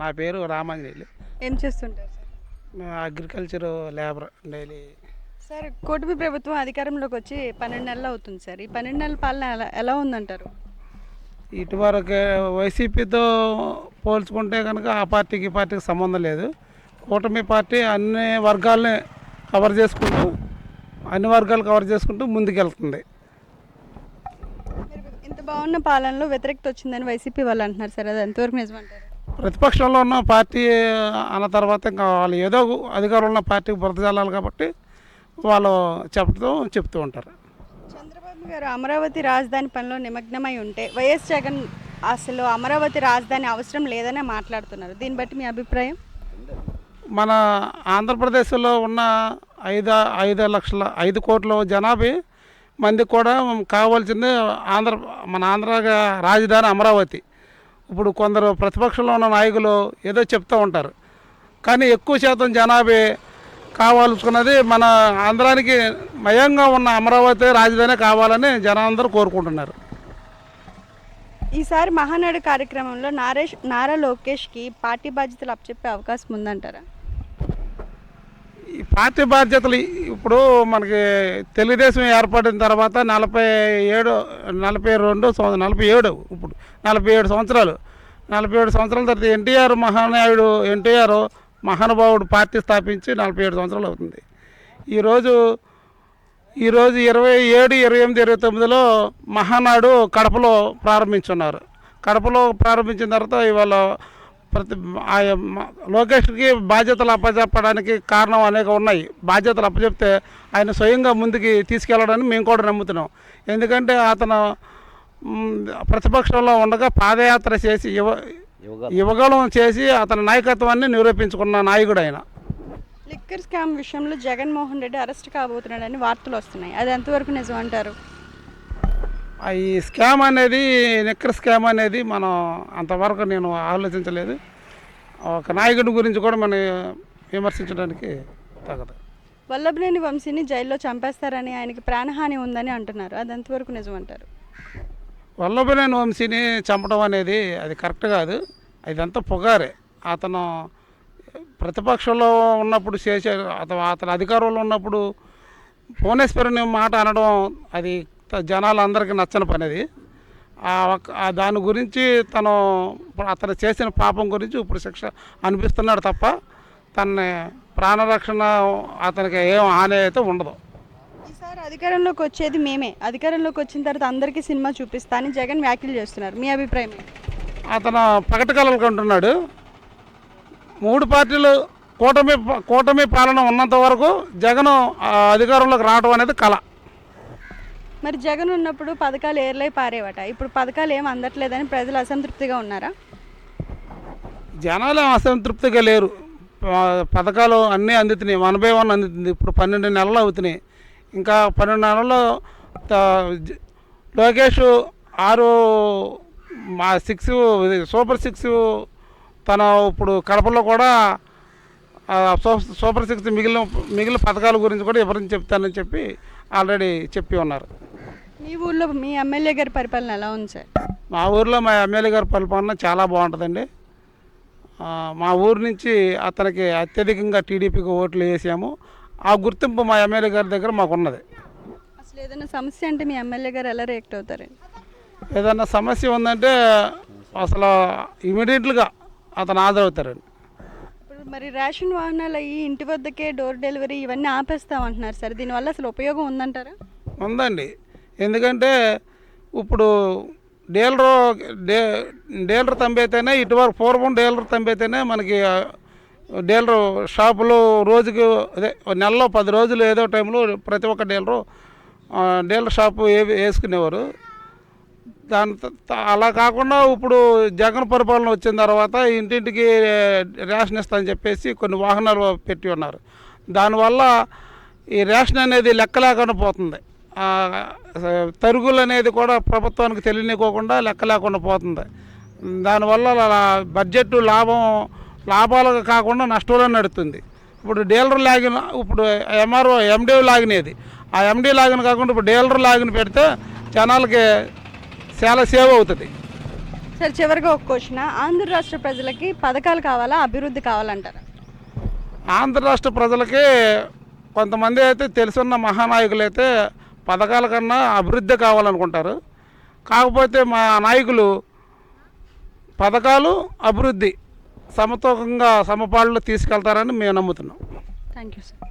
నా పేరు రామాంజనేయులు. ఏం చేస్తుంటారు sir? Agriculture labour daily. Sir కూటమి ప్రభుత్వం అధికారంలోకి వచ్చి పన్నెండు నెలలు అవుతుంది సార్. ఈ పన్నెండు నెలల పాలన ఎలా ఎలా ఉందంటారు? ఇటువరకు వైసీపీతో పోల్చుకుంటే కనుక ఆ పార్టీకి ఈ పార్టీకి సంబంధం లేదు. కూటమి పార్టీ అన్ని వర్గాల్ని కవర్ చేసుకుంటూ అన్ని వర్గాలు కవర్ చేసుకుంటూ ముందుకెళ్తుంది. ఇంత బాగున్న పాలనలో వ్యతిరేకత వచ్చిందని వైసీపీ వాళ్ళు అంటున్నారు సార్. అది ఎంతవరకు నిజమంటారు ప్రతిపక్షంలో ఉన్న పార్టీ అన్న తర్వాత ఇంకా వాళ్ళు ఏదో అధికారంలో ఉన్న పార్టీకి బురద జల్లాలి కాబట్టి వాళ్ళు చెప్పడం చెప్తూ ఉంటారు. చంద్రబాబు గారు అమరావతి రాజధాని పనిలో నిమగ్నమై ఉంటే వైఎస్ జగన్ అసలు అమరావతి రాజధాని అవసరం లేదనే మాట్లాడుతున్నారు. దీన్ని బట్టి మీ అభిప్రాయం? మన ఆంధ్రప్రదేశ్లో ఉన్న ఐదు ఐదు లక్షల ఐదు కోట్ల జనాభా మందికి కూడా కావాల్సింది ఆంధ్ర మన ఆంధ్ర రాజధాని అమరావతి. ఇప్పుడు కొందరు ప్రతిపక్షంలో ఉన్న నాయకులు ఏదో చెప్తూ ఉంటారు. కానీ ఎక్కువ శాతం జనాభా కావాల్సుకున్నది మన ఆంధ్రానికి మయంగా ఉన్న అమరావతి రాజధాని కావాలని జనాలందరూ కోరుకుంటున్నారు. ఈసారి మహానాడు కార్యక్రమంలో నారేష్ నారా లోకేష్కి పార్టీ బాధ్యతలు అప్పచెప్పే అవకాశం ఉందంటారా? ఈ పార్టీ బాధ్యతలు ఇప్పుడు మనకి తెలుగుదేశం ఏర్పడిన తర్వాత నలభై ఏడు నలభై రెండు నలభై ఏడు ఇప్పుడు నలభై ఏడు సంవత్సరాలు. నలభై ఏడు సంవత్సరాల తర్వాత ఎన్టీఆర్ మహానాయుడు ఎన్టీఆర్ మహానుభావుడు పార్టీ స్థాపించి నలభై ఏడు సంవత్సరాలు అవుతుంది. ఈరోజు ఈరోజు ఇరవై ఏడు ఇరవై ఎనిమిది ఇరవై తొమ్మిదిలో మహానాడు కడపలో ప్రారంభించున్నారు. కడపలో ప్రారంభించిన తర్వాత ఇవాళ ప్రతి ఆ లోకేష్కి బాధ్యతలు అప్పచెప్పడానికి కారణం అనేక ఉన్నాయి. బాధ్యతలు అప్పచెప్తే ఆయన స్వయంగా ముందుకి తీసుకెళ్ళడానికి మేము కూడా నమ్ముతున్నాం. ఎందుకంటే అతను ప్రతిపక్షంలో ఉండగా పాదయాత్ర చేసి యువ యువగలం చేసి అతని నాయకత్వాన్ని నిరూపించుకున్న నాయకుడు ఆయన. లిక్కర్ స్కామ్ విషయంలో జగన్మోహన్ రెడ్డి అరెస్ట్ కాబోతున్నాడని వార్తలు వస్తున్నాయి. అది ఎంతవరకు నిజం అంటారు? ఈ స్కామ్ అనేది నిక్కర్ స్కామ్ అనేది మనం అంతవరకు నేను ఆలోచించలేదు. ఒక నాయకుడి గురించి కూడా మనం విమర్శించడానికి తగదు. వల్లభనేని వంశీని జైల్లో చంపేస్తారని ఆయనకి ప్రాణహాని ఉందని అంటున్నారు. అది ఎంతవరకు నిజం అంటారు వల్లభనేని వంశీని చంపడం అనేది అది కరెక్ట్ కాదు. ఇదంతా పొగారే అతను ప్రతిపక్షంలో ఉన్నప్పుడు చేసే అతను అతను అధికారంలో ఉన్నప్పుడు భువనేశ్వరుని మాట అనడం అది జనాలందరికీ నచ్చని పని అది దాని గురించి తను అతను చేసిన పాపం గురించి ఇప్పుడు శిక్ష అనిపిస్తున్నాడు తప్ప తన ప్రాణరక్షణ అతనికి ఏం హాని అయితే ఉండదు. ఈసారి అధికారంలోకి వచ్చేది మేమే. అధికారంలోకి వచ్చిన తర్వాత అందరికీ సినిమా చూపిస్తా అని జగన్ వ్యాఖ్యలు చేస్తున్నారు. మీ అభిప్రాయం? అతను పగటి కళలు కంటున్నాడు. మూడు పార్టీలు కూటమి కూటమి పాలన ఉన్నంత వరకు జగన్ అధికారంలోకి రావడం అనేది కళ. మరి జగన్ ఉన్నప్పుడు పథకాలు ఏర్లై పారేవట. ఇప్పుడు పథకాలు ఏం అందట్లేదని ప్రజలు అసంతృప్తిగా ఉన్నారా? జనాలు అసంతృప్తిగా లేరు. పథకాలు అన్నీ అందుతున్నాయి. వన్ బై వన్ అందుతుంది. ఇప్పుడు పన్నెండు నెలలు అవుతున్నాయి. ఇంకా పన్నెండు నెలల్లో లోకేష్ ఆరు మా సిక్స్ సూపర్ సిక్స్ తన ఇప్పుడు కడపలో కూడా సూపర్ సిక్స్ మిగిలిన మిగిలిన పథకాల గురించి కూడా వివరించి చెప్తానని చెప్పి ఆల్రెడీ చెప్పి ఉన్నారు. మీ ఊర్లో మీ ఎమ్మెల్యే గారి పరిపాలన ఎలా ఉంది సార్? మా ఊర్లో మా ఎమ్మెల్యే గారి పరిపాలన చాలా బాగుంటుందండి. మా ఊరు నుంచి అతనికి అత్యధికంగా టీడీపీకి ఓట్లు వేసాము. ఆ గుర్తింపు మా ఎమ్మెల్యే గారి దగ్గర మాకు ఉన్నది అసలు ఏదైనా సమస్య అంటే మీ ఎమ్మెల్యే గారు ఎలా రియాక్ట్ అవుతారండి? ఏదన్నా సమస్య ఉందంటే అసలు ఇమీడియట్గా అతను హాజరవుతారండి ఇప్పుడు మరి రేషన్ వాహనాలు అయ్యి ఇంటి వద్దకే డోర్ డెలివరీ ఇవన్నీ ఆపేస్తామంటున్నారు సార్. దీనివల్ల అసలు ఉపయోగం ఉందంటారా? ఉందండి. ఎందుకంటే ఇప్పుడు డీలరు డే డీలర్ తంబైతేనే ఇటువరకు పూర్వం డీలర్ తంబైతేనే మనకి డీలరు షాపులో రోజుకి అదే నెలలో పది రోజులు ఏదో టైంలో ప్రతి ఒక్క డీలరు డీలర్ షాపు వేసుకునేవారు. దాని అలా కాకుండా ఇప్పుడు జగన్ పరిపాలన వచ్చిన తర్వాత ఇంటింటికి రేషన్ ఇస్తా అని చెప్పేసి కొన్ని వాహనాలు పెట్టి ఉన్నారు. దానివల్ల ఈ రేషన్ అనేది లెక్క లేకుండా పోతుంది. తరుగులు అనేది కూడా ప్రభుత్వానికి తెలియనికోకుండా లెక్క లేకుండా పోతుంది. దానివల్ల బడ్జెట్ లాభం లాభాలు కాకుండా నష్టంలో నడుస్తుంది ఇప్పుడు డీలర్ లాగిన ఇప్పుడు ఎంఆర్ఓ ఎండి లాగినది. ఆ ఎండి లాగిన కాకుండా ఇప్పుడు డీలర్ లాగిన పెడితే జనాలకి చాలా సేవ్ అవుతుంది. సార్ చివరిగా ఒక క్వశ్చన్. ఆంధ్ర రాష్ట్ర ప్రజలకి పథకాలు కావాలా అభివృద్ధి కావాలంటారా? ఆంధ్ర రాష్ట్ర ప్రజలకి కొంతమంది అయితే తెలుసున్న మహానాయకులు అయితే పథకాల కన్నా అభివృద్ధి కావాలనుకుంటారు. కాకపోతే మా నాయకులు పథకాలు అభివృద్ధి సమతూకంగా సమపాళ్ళు తీసుకెళ్తారని మేము నమ్ముతున్నాం. Thank you sir